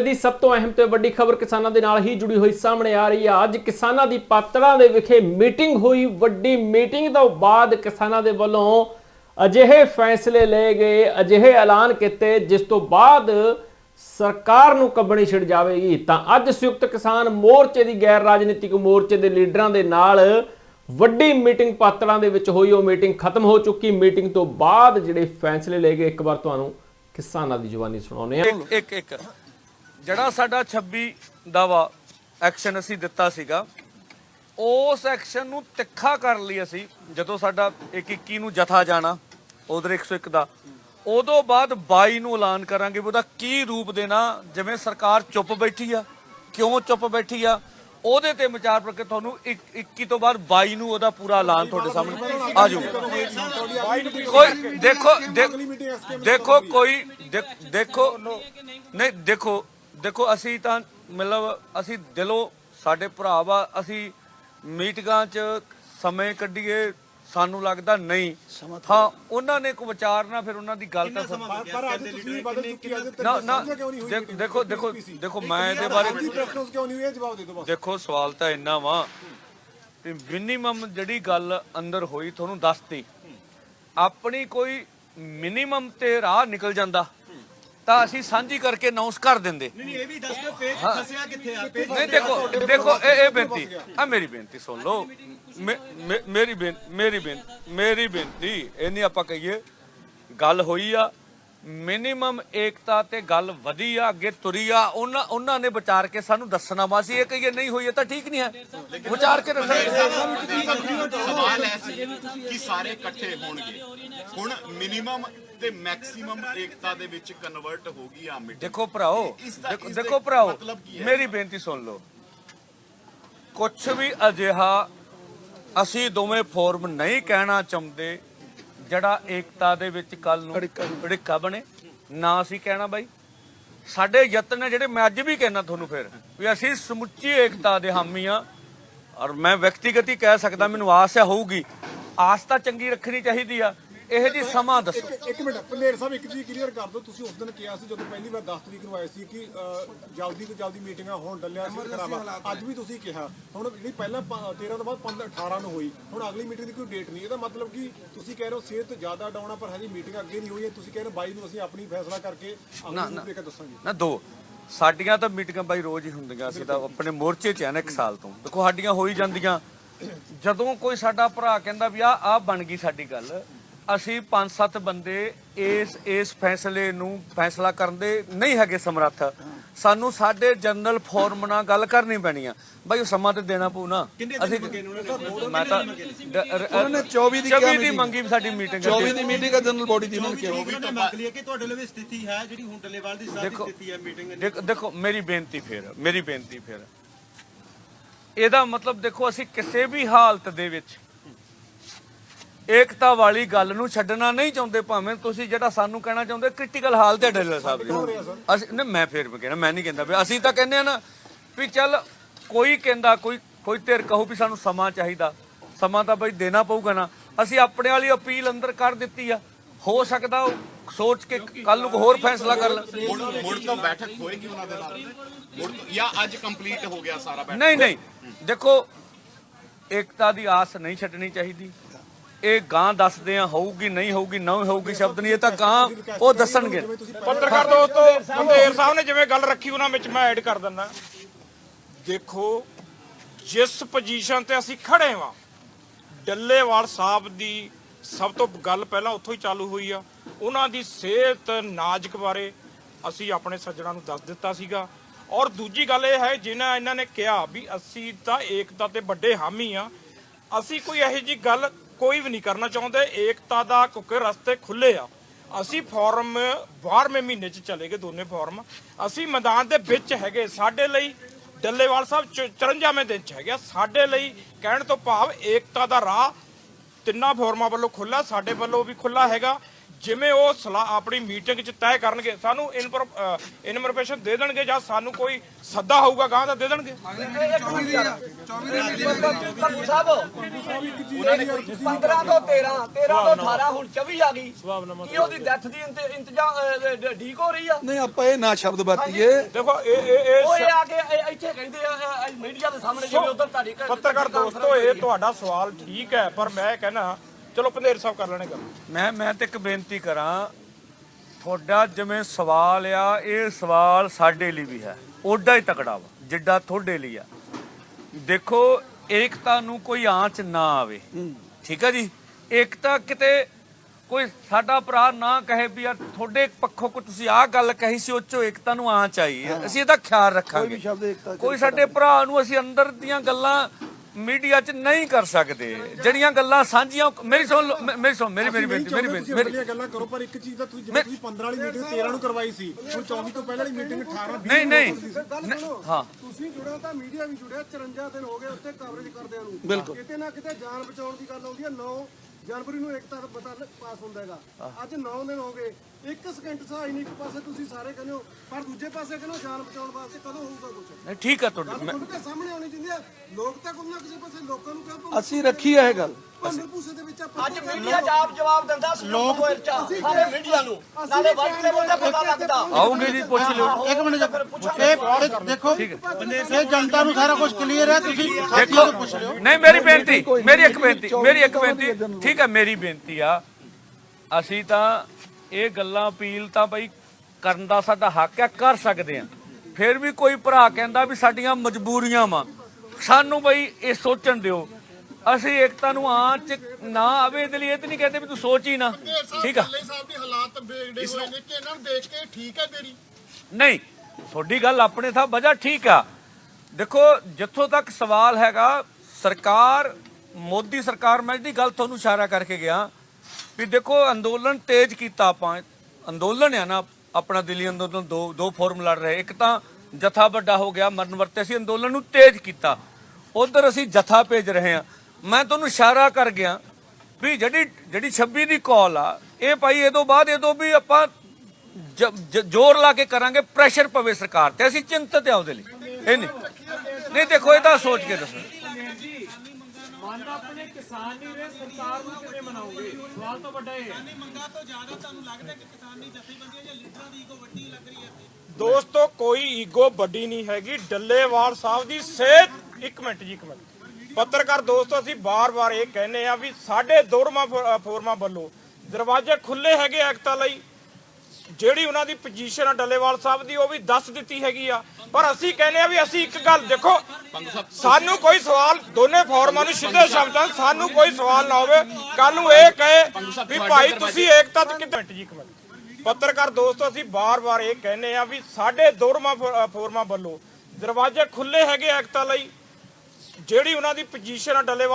ਦੀ ਸਭ ਤੋਂ ਅਹਿਮ ਤੇ ਵੱਡੀ ਖਬਰ ਕਿਸਾਨਾਂ ਦੇ ਨਾਲ ਹੀ ਜੁੜੀ ਹੋਈ ਸਾਹਮਣੇ ਆ ਰਹੀ ਹੈ। ਅੱਜ ਕਿਸਾਨਾਂ ਦੀ ਪਾਤੜਾਂ ਦੇ ਵਿਖੇ ਮੀਟਿੰਗ ਹੋਈ। ਵੱਡੀ ਮੀਟਿੰਗ ਤੋਂ ਬਾਅਦ ਕਿਸਾਨਾਂ ਦੇ ਵੱਲੋਂ ਅਜਿਹੇ ਫੈਸਲੇ ਲਏ ਗਏ, ਅਜਿਹੇ ਐਲਾਨ ਕੀਤੇ, ਜਿਸ ਤੋਂ ਬਾਅਦ ਸਰਕਾਰ ਨੂੰ ਕੱਬਣੀ ਛਿੜ ਜਾਵੇਗੀ। ਤਾਂ ਅੱਜ ਸੰਯੁਕਤ ਕਿਸਾਨ ਮੋਰਚੇ ਦੀ ਗੈਰ ਰਾਜਨੀਤਿਕ ਮੋਰਚੇ ਦੇ ਲੀਡਰਾਂ ਦੇ ਨਾਲ ਵੱਡੀ ਮੀਟਿੰਗ ਪਾਤੜਾਂ ਦੇ ਵਿੱਚ ਹੋਈ। ਉਹ ਮੀਟਿੰਗ ਖਤਮ ਹੋ ਚੁੱਕੀ। ਮੀਟਿੰਗ ਤੋਂ ਬਾਅਦ ਜਿਹੜੇ ਫੈਸਲੇ ਲਏ ਗਏ, ਇੱਕ ਵਾਰ ਤੁਹਾਨੂੰ ਕਿਸਾਨਾਂ ਦੀ ਜ਼ੁਬਾਨੀ ਸੁਣਾਉਂਦੇ ਹਾਂ। ਇੱਕ ਇੱਕ। ਜਿਹੜਾ ਸਾਡਾ 26 ਦਾ ਵਾ ਐਕਸ਼ਨ ਅਸੀਂ ਦਿੱਤਾ ਸੀਗਾ, ਉਸ ਐਕਸ਼ਨ ਨੂੰ ਤਿੱਖਾ ਕਰਨ ਲਈ ਅਸੀਂ, ਜਦੋਂ ਸਾਡਾ 121 ਨੂੰ ਜਥਾ ਜਾਣਾ, ਉਧਰ 101 ਦਾ, ਉਦੋਂ ਬਾਅਦ 22 ਨੂੰ ਐਲਾਨ ਕਰਾਂਗੇ ਵੀ ਉਹਦਾ ਕੀ ਰੂਪ ਦੇਣਾ, ਜਿਵੇਂ ਸਰਕਾਰ ਚੁੱਪ ਬੈਠੀ ਆ, ਕਿਉਂ ਚੁੱਪ ਬੈਠੀ ਆ, ਉਹਦੇ ਤੇ ਵਿਚਾਰ ਕਰਕੇ ਤੁਹਾਨੂੰ 21 ਤੋਂ ਬਾਅਦ 22 ਨੂੰ ਉਹਦਾ ਪੂਰਾ ਐਲਾਨ ਤੁਹਾਡੇ ਸਾਹਮਣੇ। ਆ ਜਾਊਗਾ ਕੋਈ, ਦੇਖੋ ਦੇਖੋ ਕੋਈ ਦੇਖੋ, ਨਹੀਂ, ਦੇਖੋ ਦੇਖੋ ਅਸੀਂ ਤਾਂ ਮਤਲਬ ਅਸੀਂ ਦਿਲੋਂ ਸਾਡੇ ਭਰਾ ਵਾ ਅਸੀਂ ਮੀਟਿੰਗਾਂ 'ਚ ਸਮੇਂ ਕੱਢੀਏ ਸਾਨੂੰ ਲੱਗਦਾ ਨਹੀਂ। ਹਾਂ ਉਹਨਾਂ ਨੇ ਕੋ ਵਿਚਾਰਨਾ ਫਿਰ ਉਹਨਾਂ ਦੀ ਗੱਲ ਤਾਂ ਪਰ ਅੱਜ ਤੁਸੀਂ ਬਦਲ ਚੁੱਕੀ ਅੱਜ ਨਾ ਨਾ ਕਿਉਂ ਨਹੀਂ ਹੋਈ ਦੇਖ- ਦੇਖੋ ਦੇਖੋ ਮੈਂ ਇਹਦੇ ਬਾਰੇ ਦੀ ਪ੍ਰੈਫਰੈਂਸ ਕਿਉਂ ਨਹੀਂ ਹੋਈ ਇਹ ਜਵਾਬ ਦੇ ਦਿਓ ਬਸ। ਦੇਖੋ ਸਵਾਲ ਤਾਂ ਇੰਨਾ ਵਾ ਵੀ ਮਿਨੀਮਮ ਜਿਹੜੀ ਗੱਲ ਅੰਦਰ ਹੋਈ ਤੁਹਾਨੂੰ ਦੱਸਤੀ। ਆਪਣੀ ਕੋਈ ਮਿਨੀਮਮ ਤੇ ਰਾਹ ਨਿਕਲ ਜਾਂਦਾ। ਤਾਂ ਅਸੀਂ ਸਾਂਝੀ ਕਰਕੇ ਅਨਾਉਂਸ ਕਰ ਦਿੰਦੇ। ਨਹੀਂ ਇਹ ਵੀ ਦੱਸ ਦਿਓ ਪੇਜ ਫਸਿਆ ਕਿੱਥੇ ਆ? ਪੇਜ ਨਹੀਂ ਦੇਖੋ ਦੇਖੋ ਇਹ ਇਹ ਬੇਨਤੀ। ਆ ਮੇਰੀ ਬੇਨਤੀ ਸੁਣ ਲਓ। ਮੇ- ਮੇ- ਮੇਰੀ ਬੇਨ ਮੇਰੀ ਬੇਨ ਮੇਰੀ ਬੇਨਤੀ ਇਹ ਨਹੀਂ ਆਪਾਂ ਕਹੀਏ ਗੱਲ ਹੋਈ ਆ ਮਿਨੀਮਮ ਏਕਤਾ ਤੇ ਗੱਲ ਵਧੀ ਆ ਅੱਗੇ ਤੁਰੀ ਆ ਉਹਨਾਂ ਉਹਨਾਂ ਨੇ ਵਿਚਾਰ ਕੇ ਸਾਨੂੰ ਦੱਸਣਾ ਵਾ ਸੀ ਇਹ ਕਹੀਏ ਨਹੀਂ ਹੋਈ ਇਹ ਤਾਂ ਠੀਕ ਨਹੀਂ ਹੈ। ਵਿਚਾਰ ਕੇ ਦੱਸਣਾ। ਸਵਾਲ ਹੈ ਸੀ ਕਿ ਸਾਰੇ ਇਕੱਠੇ ਹੋਣਗੇ। ਹੁਣ ਮਿਨੀਮਮ ਤੇ ਮੈਕਸਿਮਮ ਏਕਤਾ ਦੇ ਵਿੱਚ ਕਨਵਰਟ ਹੋ ਗਈ ਆ ਮੀਟਿੰਗ ਦੇਖੋ ਭਰਾਓ ਇਸ ਦਾ- ਦੇਖੋ ਇਸ ਦਾ ਦੇਖੋ ਭਰਾਓ ਮਤਲਬ ਕੀ ਹੈ? ਮੇਰੀ ਬੇਨਤੀ ਸੁਣ ਲਓ। ਕੁਝ ਵੀ ਅਜਿਹਾ ਅਸੀਂ ਦੋਵੇਂ ਫੋਰਮ ਨਹੀਂ ਕਹਿਣਾ ਚਾਹੁੰਦੇ ਜਿਹੜਾ ਏਕਤਾ ਦੇ ਵਿੱਚ ਕੱਲ ਨੂੰ ਅੜਿੱਕਾ ਬਣੇ। ਨਾ ਅਸੀਂ ਕਹਿਣਾ ਬਾਈ। ਸਾਡੇ ਯਤਨ ਨੇ ਜਿਹੜੇ ਮੈਂ ਅੱਜ ਵੀ ਕਹਿਣਾ ਤੁਹਾਨੂੰ ਫਿਰ ਵੀ ਅਸੀਂ ਸਮੁੱਚੀ ਏਕਤਾ ਦੇ ਹਾਮੀ ਆ ਔਰ ਮੈਂ ਵਿਅਕਤੀਗਤ ਹੀ ਕਹਿ ਸਕਦਾ ਮੈਨੂੰ ਆਸ ਹੈ ਹੋਊਗੀ। ਆਸ ਤਾਂ ਚੰਗੀ ਰੱਖਣੀ ਚਾਹੀਦੀ ਆ। ਇਹ ਜੀ ਸਮਾਂ ਦੱਸੋ। ਇੱਕ ਇੱਕ ਮਿੰਟ ਪੰਨੇਰ ਸਾਹਿਬ ਇੱਕ ਚੀਜ਼ ਕਲੀਅਰ ਕਰ ਦਿਓ। ਤੁਸੀਂ ਉਸ ਦਿਨ ਕਿਹਾ ਸੀ ਜਦੋਂ ਪਹਿਲੀ ਵਾਰ 10 ਤਰੀਕ ਨੂੰ ਆਏ ਸੀ ਕਿ ਅਹ, ਜਲਦੀ ਤੋਂ ਜਲਦੀ ਮੀਟਿੰਗਾਂ ਹੋਣ ਡੱਲਿਆ ਸੀ ਖਰਾਬਾ ਅੱਜ ਵੀ ਤੁਸੀਂ ਕਿਹਾ। ਹੁਣ ਜਿਹੜੀ ਪਹਿਲਾਂ ਪ- 13 ਤੋਂ ਬਾਅਦ 15 18 ਨੂੰ ਹੋਈ ਹੁਣ ਅਗਲੀ ਮੀਟਿੰਗ ਦੀ ਕੋਈ ਡੇਟ ਨਹੀਂ। ਇਹਦਾ ਮਤਲਬ ਕਿ ਤੁਸੀਂ ਕਹਿ ਰਹੇ ਹੋ ਸਿਹਤ ਜ਼ਿਆਦਾ ਆ ਪਰ ਹਜੇ ਮੀਟਿੰਗ ਅੱਗੇ ਨਹੀਂ ਹੋਈ ਹੈ ਤੁਸੀਂ ਕਹਿ ਰਹੇ ਹੋ 22 ਨੂੰ ਅਸੀਂ ਆਪਣੀ ਫੈਸਲਾ ਕਰਕੇ ਅਗਲੀ ਕੇ ਦੱਸਾਂਗੇ। ਨਾ ਦੋ। ਸਾਡੀਆਂ ਤਾਂ ਮੀਟਿੰਗਾਂ ਬਾਈ ਰੋਜ਼ ਹੀ ਹੁੰਦੀਆਂ ਅਸੀਂ ਤਾਂ ਆਪਣੇ ਮੋਰਚੇ 'ਚ ਆ ਨਾ ਇੱਕ ਸਾਲ ਤੋਂ। ਦੇਖੋ ਸਾਡੀਆਂ ਹੋ ਹੀ ਜਾਂਦੀਆਂ। ਜਦੋਂ ਕੋਈ ਸਾਡਾ ਭਰਾ ਕਹਿੰਦਾ ਵੀ ਆ ਆ ਬਣ ਗਈ ਸਾਡੀ ਗੱਲ ਅਸੀਂ ਪੰਜ ਸੱਤ ਬੰਦੇ ਇਸ ਇਸ ਫੈਸਲੇ ਨੂੰ ਫੈਸਲਾ ਕਰਨ ਦੇ ਨਹੀਂ ਹੈਗੇ ਸਮਰੱਥ। ਸਾਨੂੰ ਸਾਡੇ ਜਨਰਲ ਫੋਰਮ ਨਾਲ ਗੱਲ ਕਰਨੀ ਪੈਣੀ ਆ। ਬਾਈ ਉਹ ਸਮਾਂ ਤੇ ਦੇਣਾ ਪਊ ਨਾ। ਅਸੀਂ ਮੈਂ ਤਾਂ ਉਹਨਾਂ ਨੇ 24 ਦੀ ਕਿਹਾ ਦੀ meeting। ਮੰਗੀ ਸਾਡੀ ਮੀਟਿੰਗ 24 ਦੀ ਮੀਟਿੰਗ ਹੈ ਜਨਰਲ ਬੋਡੀ ਦੀ ਉਹਨਾਂ ਨੇ ਕਿਹਾ। ਉਹਨਾਂ ਨੇ ਮੰਗ ਲਿਆ ਕਿ ਤੁਹਾਡੇ ਲਈ ਸਥਿਤੀ ਹੈ ਜਿਹੜੀ ਹੁਣ ਡੱਲੇਵਾਲ ਦੀ ਸਾਡੀ ਦੇਖੋ- ਸਥਿਤੀ ਹੈ ਮੀਟਿੰਗ ਦੇਖੋ ਦੇਖੋ ਮੇਰੀ ਬੇਨਤੀ ਫਿਰ ਮੇਰੀ ਬੇਨਤੀ ਫਿਰ। ਇਹਦਾ ਮਤਲਬ ਦੇਖੋ ਅਸੀਂ ਕਿਸੇ ਵੀ ਹਾਲਤ ਦੇ ਵਿੱਚ ਏਕਤਾ ਵਾਲੀ ਗੱਲ ਨੂੰ ਛੱਡਣਾ ਨਹੀਂ ਚਾਹੁੰਦੇ ਭਾਵੇਂ ਤੁਸੀਂ ਜਿਹੜਾ ਸਾਨੂੰ ਕਹਿਣਾ ਚਾਹੁੰਦੇ ਕ੍ਰਿਟੀਕਲ ਹਾਲਤ ਹੈ ਡੱਲਰ ਸਾਹਿਬ ਦੀ ਅਸੀਂ ਨਹੀਂ ਮੈਂ ਫਿਰ ਵੀ ਕਹਿਣਾ ਮੈਂ ਨਹੀਂ ਕਹਿੰਦਾ ਵੀ ਅਸੀਂ ਤਾਂ ਕਹਿੰਦੇ ਆ ਨਾ ਵੀ ਚੱਲ ਕੋਈ ਕਹਿੰਦਾ ਕੋਈ ਕੋਈ ਧਿਰ ਕਹੂ ਵੀ ਸਾਨੂੰ ਸਮਾਂ ਚਾਹੀਦਾ। ਸਮਾਂ ਤਾਂ ਬਈ ਦੇਣਾ ਪਊਗਾ ਨਾ। ਅਸੀਂ ਆਪਣੇ ਵਾਲੀ ਅਪੀਲ ਅੰਦਰ ਕਰ ਦਿੱਤੀ ਆ। ਹੋ ਸਕਦਾ ਉਹ ਸੋਚ ਕੇ ਕੱਲ ਨੂੰ ਹੋਰ ਫੈਸਲਾ ਕਰ ਲੈ ਮੁੜ ਤੋਂ ਬੈਠਕ ਹੋਏਗੀ ਉਹਨਾਂ ਦੇ ਨਾਲ। ਮੁੜ ਤੋਂ ਜਾਂ ਅੱਜ ਕੰਪਲੀਟ ਹੋ ਗਿਆ ਸਾਰਾ ਬੈਠਕ। ਨਹੀਂ ਨਹੀਂ। ਦੇਖੋ ਏਕਤਾ ਦੀ ਆਸ ਨਹੀਂ ਛੱਡਣੀ ਚਾਹੀਦੀ। ਇਹ ਗਾਂ ਦੱਸਦੇ ਆ, ਹੋਊਗੀ, ਨਹੀਂ ਹੋਊਗੀ, ਨਾ ਹੋਊਗੀ ਸ਼ਬਦ ਨਹੀਂ, ਇਹ ਤਾਂ ਗਾਂ ਉਹ ਦੱਸਣਗੇ। ਪੱਤਰਕਾਰ ਦੋਸਤੋ ਬੰਦੇਰ ਸਾਹਿਬ ਨੇ ਜਿਵੇਂ ਗੱਲ ਰੱਖੀ, ਉਹਨਾਂ ਵਿੱਚ ਮੈਂ ਐਡ ਕਰ ਦਿੰਦਾ। ਦੇਖੋ, ਜਿਸ ਪੋਜੀਸ਼ਨ ਤੇ ਅਸੀਂ ਖੜੇ ਵਾਂ, ਡੱਲੇਵਾਲ ਸਾਹਿਬ ਦੀ ਸਭ ਤੋਂ ਗੱਲ ਪਹਿਲਾਂ ਉੱਥੋਂ ਹੀ ਚਾਲੂ ਹੋਈ ਆ। ਉਹਨਾਂ ਦੀ ਸਿਹਤ ਨਾਜ਼ੁਕ ਬਾਰੇ ਅਸੀਂ ਆਪਣੇ ਸੱਜਣਾ ਨੂੰ ਦੱਸ ਦਿੱਤਾ ਸੀਗਾ। ਔਰ ਦੂਜੀ ਗੱਲ ਇਹ ਹੈ, ਜਿਨ੍ਹਾਂ ਇਹਨਾਂ ਨੇ ਕਿਹਾ ਵੀ ਅਸੀਂ ਤਾਂ ਏਕਤਾ ਤੇ ਵੱਡੇ ਹਾਮੀ ਆ, ਅਸੀਂ ਕੋਈ ਇਹੋ ਜੀ ਗੱਲ ਕੋਈ ਵੀ ਨਹੀਂ ਕਰਨਾ ਚਾਹੁੰਦੇ। ਏਕਤਾ ਦਾ ਕਿਉਂਕਿ ਰਸਤੇ ਖੁੱਲੇ ਆ। ਅਸੀਂ ਫੋਰਮ 12ਵੇਂ ਮਹੀਨੇ ਚ ਚਲੇ ਗਏ ਦੋਨੇ ਫੋਰਮ। ਅਸੀਂ ਮੈਦਾਨ ਦੇ ਵਿੱਚ ਹੈਗੇ। ਸਾਡੇ ਲਈ ਡੱਲੇਵਾਲ ਸਾਹਿਬ 54ਵੇਂ ਦਿਨ ਚ ਹੈਗੇ ਸਾਡੇ ਲਈ ਕਹਿਣ ਤੋਂ ਭਾਵ ਏਕਤਾ ਦਾ ਰਾਹ ਤਿੰਨਾਂ ਫੋਰਮਾਂ ਵੱਲੋਂ ਖੁੱਲਾ ਸਾਡੇ ਵੱਲੋਂ ਵੀ ਖੁੱਲਾ ਹੈਗਾ। ਜਿਵੇਂ ਉਹ ਸਲਾਹ ਆਪਣੀ ਮੀਟਿੰਗ 'ਚ ਤੈਅ ਕਰਨਗੇ ਸਾਨੂੰ ਇਨਫੋਰਮੇਸ਼ਨ ਦੇ ਦੇਣਗੇ ਜਾਂ ਸਾਨੂੰ ਕੋਈ ਸੱਦਾ ਹੋਊਗਾ ਗਾਂ ਦਾ ਦੇ ਦੇਣਗੇ। ਪੰਨੂ ਸਾਹਿਬ 15 ਤੋਂ 13 13 ਤੋਂ 18 ਹੁਣ 24 ਆ ਗਈ ਕੀ ਉਹਦੀ ਡੈਥ ਦੀ ਇੰਤ- ਇੰਤਜ਼ਾਮ ਢੀਕ ਹੋ ਰਹੀ ਆ ਨਹੀਂ ਆਪਾਂ ਇਹ ਨਾ ਸ਼ਬਦ ਵਰਤੀਏ। ਦੇਖੋ ਇਹ ਇਹ ਇਹ ਉਹ ਇਹ ਆ ਕੇ ਇਹ ਇੱਥੇ ਕਹਿੰਦੇ ਆ ਮੀਡੀਆ ਦੇ ਸਾਹਮਣੇ ਜਿਵੇਂ ਉਧਰ ਤੁਹਾਡੀ ਕ- ਪੱਤਰਕਾਰ ਦੋਸਤੋ ਇਹ ਤੁਹਾਡਾ ਸਵਾਲ ਠੀਕ ਹੈ ਪਰ ਮੈਂ ਕਹਿੰਦਾ ਚਲੋ ਪੰਧੇਰ ਸਾਹਿਬ ਕਰ ਲੈਣੇ ਗੱਲ ਮੈਂ ਮੈਂ ਤੇ ਇੱਕ ਬੇਨਤੀ ਕਰਾਂ ਤੁਹਾਡਾ ਜਿਵੇਂ ਸਵਾਲ ਆ ਇਹ ਸਵਾਲ ਸਾਡੇ ਲਈ ਵੀ ਹੈ। ਓਡਾ ਹੀ ਤਕੜਾ ਵਾ ਜਿੱਡਾ ਤੁਹਾਡੇ ਲਈ ਆ। ਦੇਖੋ ਏਕਤਾ ਨੂੰ ਕੋਈ ਆਂਚ ਨਾ ਆਵੇ। ਠੀਕ ਹੈ ਜੀ? ਏਕਤਾ ਕਿਤੇ ਕੋਈ ਸਾਡਾ ਭਰਾ ਨਾ ਕਹੇ ਵੀ ਯਾਰ ਤੁਹਾਡੇ ਪੱਖੋਂ ਕੋ ਤੁਸੀਂ ਆਹ ਗੱਲ ਕਹੀ ਸੀ ਉਹ ਚੋਂ ਏਕਤਾ ਨੂੰ ਆਂਚ ਆਈ ਹੈ। ਅਸੀਂ ਇਹਦਾ ਖਿਆਲ ਰੱਖਾਂਗੇ। ਕੋਈ ਸਾਡੇ ਭਰਾ ਨੂੰ ਅਸੀਂ ਅੰਦਰ ਦੀਆਂ ਗੱਲਾਂ ਮੀਡੀਆ 'ਚ ਨਹੀਂ ਕਰ ਸਕਦੇ। ਜਿਹੜੀਆਂ ਗੱਲਾਂ ਸਾਂਝੀਆਂ ਮੇਰੀ ਸੁਣ ਲਓ, ਮੇ- ਮੇਰੀ ਸੁਣ ਮੇਰੀ ਮੇਰੀ ਬੇਨਤੀ ਮੇਰੀ ਬੇਨਤੀ ਮੇਰੀ ਮੇਰੀ ਗੱਲਾਂ ਕਰੋ ਪਰ ਇੱਕ ਚੀਜ਼ ਦਾ ਤੁਸੀਂ ਜਿਵੇਂ ਤੁਸੀਂ 15 ਵਾਲੀ ਮੀਟਿੰਗ 13 ਨੂੰ ਕਰਵਾਈ ਸੀ ਹੁਣ 24 ਤੋਂ ਪਹਿਲਾਂ ਵਾਲੀ ਮੀਟਿੰਗ 18 20 ਨਹੀਂ ਨਹੀਂ। ਹਾਂ। ਤੁਸੀਂ ਜੁੜਿਆ ਤਾਂ ਮੀਡੀਆ ਵੀ ਜੁੜਿਆ 54 ਦਿਨ ਹੋ ਗਏ ਉੱਤੇ ਕਵਰੇਜ ਕਰਦਿਆਂ ਨੂੰ। ਬਿਲਕੁਲ। ਕਿਤੇ ਨਾ ਕਿਤੇ ਜਾਨ ਬਚਾਉਣ ਦੀ ਗੱਲ ਆਉਂਦੀ ਹੈ 9 ਜਨਵਰੀ ਨੂੰ ਇੱਕ ਤੱਕ ਪਤਾ ਪਾਸ ਹੁੰਦਾ ਹੈਗਾ। ਅੱਜ 9 ਦਿਨ ਹੋ ਗਏ ਇੱਕ ਸਕਿੰਟ ਸਹਾਈ ਨਹੀਂ ਇੱਕ ਪਾਸੇ ਤੁਸੀਂ ਸਾਰੇ ਕਹਿੰਦੇ ਹੋ ਪਰ ਦੂਜੇ ਪਾਸੇ ਕਹਿੰਦੇ ਹੋ ਜਾਨ ਬਚਾਉਣ ਵਾਸਤੇ ਕਦੋਂ ਹੋਊਗਾ ਕੁਝ ਨਹੀਂ ਠੀਕ ਹੈ ਤੁਹਾਡੀ ਮੈਂ- ਤਾਂ ਸਾਹਮਣੇ ਆਉਣੀ ਚਾਹੀਦੀ ਹੈ। ਲੋਕ ਤਾਂ ਕੋਈ ਨਾ ਕਿਸੇ ਪਾਸੇ ਲੋਕਾਂ ਨੂੰ ਕਿਉਂ ਅਸੀਂ ਰੱਖੀ ਹੈ ਇਹ ਗੱਲ। ਭੰਦਰ ਭੂਸੇ ਦੇ ਵਿੱਚ ਆਪਾਂ ਅੱਜ ਮੀਡੀਆ ਜਵਾਬ ਜਵਾਬ ਦਿੰਦਾ ਲੋਕ ਸਾਰੇ ਮੀਡੀਆ ਨੂੰ? ਨਾਲੇ ਵਾਈਟ ਲੈਵਲ ਦਾ ਪਤਾ ਲੱਗਦਾ। ਆਉਂਗੇ ਜੀ ਪੁੱਛ ਲਿਓ। ਇੱਕ ਮਿੰਟ ਇਹ ਦੇਖੋ ਇਹ ਜਨਤਾ ਨੂੰ ਸਾਰਾ ਕੁਝ ਕਲੀਅਰ ਹੈ ਤੁਸੀਂ ਦੇਖੋ ਨਹੀਂ ਮੇਰੀ ਬੇਨਤੀ ਮੇਰੀ ਇੱਕ ਬੇਨਤੀ ਮੇਰੀ ਇੱਕ ਬੇਨਤੀ ਠੀਕ ਹੈ ਮੇਰੀ ਬੇਨਤੀ ਆ। ਅਸੀਂ ਤਾਂ ਇਹ ਗੱਲਾਂ ਅਪੀਲ ਤਾਂ ਬਈ ਕਰਨ ਦਾ ਸਾਡਾ ਹੱਕ ਹੈ ਕਰ ਸਕਦੇ ਆ ਫਿਰ ਵੀ ਕੋਈ ਭਰਾ ਕਹਿੰਦਾ ਵੀ ਸਾਡੀਆਂ ਮਜਬੂਰੀਆਂ ਵਾ। ਸਾਨੂੰ ਬਈ ਇਹ ਸੋਚਣ ਦਿਓ। ਅਸੀਂ ਏਕਤਾ ਨੂੰ ਆਂਚ ਨਾ ਆਵੇ ਇਹਦੇ ਲਈ ਇਹ ਤਾਂ ਨਹੀਂ ਕਹਿੰਦੇ ਵੀ ਤੂੰ ਸੋਚ ਹੀ ਨਾ। ਠੀਕ ਆ? ਸਾਹਿਬ ਦੀ ਹਾਲਾਤ ਵਿਗੜੇ ਹੋਏ ਨੇ ਕਿ ਇਹਨਾਂ ਨੂੰ ਦੇਖ ਕੇ ਠੀਕ ਹੈ ਤੇਰੀ? ਨਹੀਂ ਤੁਹਾਡੀ ਗੱਲ ਆਪਣੇ ਥਾਂ ਵਜ੍ਹਾ ਠੀਕ ਆ। ਦੇਖੋ ਜਿੱਥੋਂ ਤੱਕ ਸਵਾਲ ਹੈਗਾ ਸਰਕਾਰ ਮੋਦੀ ਸਰਕਾਰ ਮੈਂ ਜਿਹੜੀ ਗੱਲ ਤੁਹਾਨੂੰ ਇਸ਼ਾਰਾ ਕਰਕੇ ਗਿਆ ਵੀ ਦੇਖੋ, ਅੰਦੋਲਨ ਤੇਜ਼ ਕੀਤਾ ਆਪਾਂ। ਅੰਦੋਲਨ ਆ ਨਾ, ਆਪਣਾ ਦਿੱਲੀ ਅੰਦੋਲਨ, ਦੋ ਦੋ ਫੋਰਮ ਲੜ ਰਹੇ। ਇੱਕ ਤਾਂ ਜਥਾ ਵੱਡਾ ਹੋ ਗਿਆ, ਮਰਨ ਵਰਤੇ ਅਸੀਂ ਅੰਦੋਲਨ ਨੂੰ ਤੇਜ਼ ਕੀਤਾ। ਉਧਰ ਅਸੀਂ ਜਥਾ ਭੇਜ ਰਹੇ ਹਾਂ ਮੈਂ ਤੁਹਾਨੂੰ ਇਸ਼ਾਰਾ ਕਰ ਗਿਆ ਵੀ ਜਿਹੜੀ ਜਿਹੜੀ 26 ਦੀ ਕਾਲ ਆ, ਇਹ ਭਾਈ ਇਹ ਤੋਂ ਬਾਅਦ ਇਹ ਵੀ ਆਪਾਂ ਜ਼ੋਰ ਲਾ ਕੇ ਕਰਾਂਗੇ ਪ੍ਰੈਸ਼ਰ ਪਵੇ ਸਰਕਾਰ ਤੇ। ਅਸੀਂ ਚਿੰਤਤ ਆ ਉਹਦੇ ਲਈ। ਇਹ ਨਹੀਂ। ਨਹੀਂ, ਦੇਖੋ, ਇਹ ਤਾਂ ਸੋਚ ਕੇ ਦੱਸੋ। ਮੰਨ ਆਪਣੇ ਕਿਸਾਨ ਨਹੀਂ ਰਹੇ ਸਰਕਾਰ ਨੂੰ ਕਿਵੇਂ ਮਨਾਉਂਗੇ ਸਵਾਲ ਤਾਂ ਵੱਡਾ ਇਹ ਹੈ। ਦੋਸਤੋ ਕੋਈ ਈਗੋ ਵੱਡੀ ਨਹੀਂ ਹੈਗੀ। ਡੱਲੇਵਾਲ ਸਾਹਿਬ ਦੀ ਸਿਹਤ ਇੱਕ ਮਿੰਟ ਜੀ ਇੱਕ ਮਿੰਟ। ਪੱਤਰਕਾਰ ਦੋਸਤੋ ਅਸੀਂ ਬਾਰ-ਬਾਰ ਇਹ ਕਹਿੰਦੇ ਆ ਵੀ ਸਾਡੇ ਦੋਰਮਾ ਫੋਰਮਾਂ ਵੱਲੋਂ ਦਰਵਾਜ਼ੇ ਖੁੱਲੇ ਹੈਗੇ ਐਕਤਾ ਲਈ। ਜਿਹੜੀ ਉਹਨਾਂ ਦੀ ਪੋਜੀਸ਼ਨ ਆ ਡੱਲੇਵਾਲ ਸਾਹਿਬ ਦੀ, ਉਹ ਵੀ ਦੱਸ ਦਿੱਤੀ ਹੈਗੀ ਆ। ਪਰ ਅਸੀਂ ਕਹਿੰਦੇ ਆ ਵੀ ਅਸੀਂ ਇੱਕ ਗੱਲ ਦੇਖੋ, ਸਾਨੂੰ ਕੋਈ ਸਵਾਲ, ਦੋਨੇ ਫੋਰਮਾਂ ਨੂੰ ਸਿੱਧੇ ਸ਼ਬਦਾਂ ਸਾਨੂੰ ਕੋਈ ਸਵਾਲ ਨਾ ਹੋਵੇ। ਕੱਲ ਨੂੰ ਇਹ ਕਹੇ ਵੀ ਭਾਈ ਤੁਸੀਂ ਏਕਤਾ ਚ ਕਿੱਦਾਂ ਜੀ ਇੱਕ ਪੱਤਰਕਾਰ ਦੋਸਤੋ, ਅਸੀਂ ਬਾਰ-ਬਾਰ ਇਹ ਕਹਿੰਦੇ ਆ ਵੀ ਸਾਡੇ ਦੋਰਮਾ ਫੋਰਮਾਂ ਵੱਲੋਂ ਦਰਵਾਜ਼ੇ ਖੁੱਲੇ ਹੈਗੇ ਏਕਤਾ ਲਈ। ਜਿਹੜੀ ਉਹਨਾਂ ਦੀ ਪੋਜੀਸ਼ਨ ਆ ਡੱਲੇਵਾਲ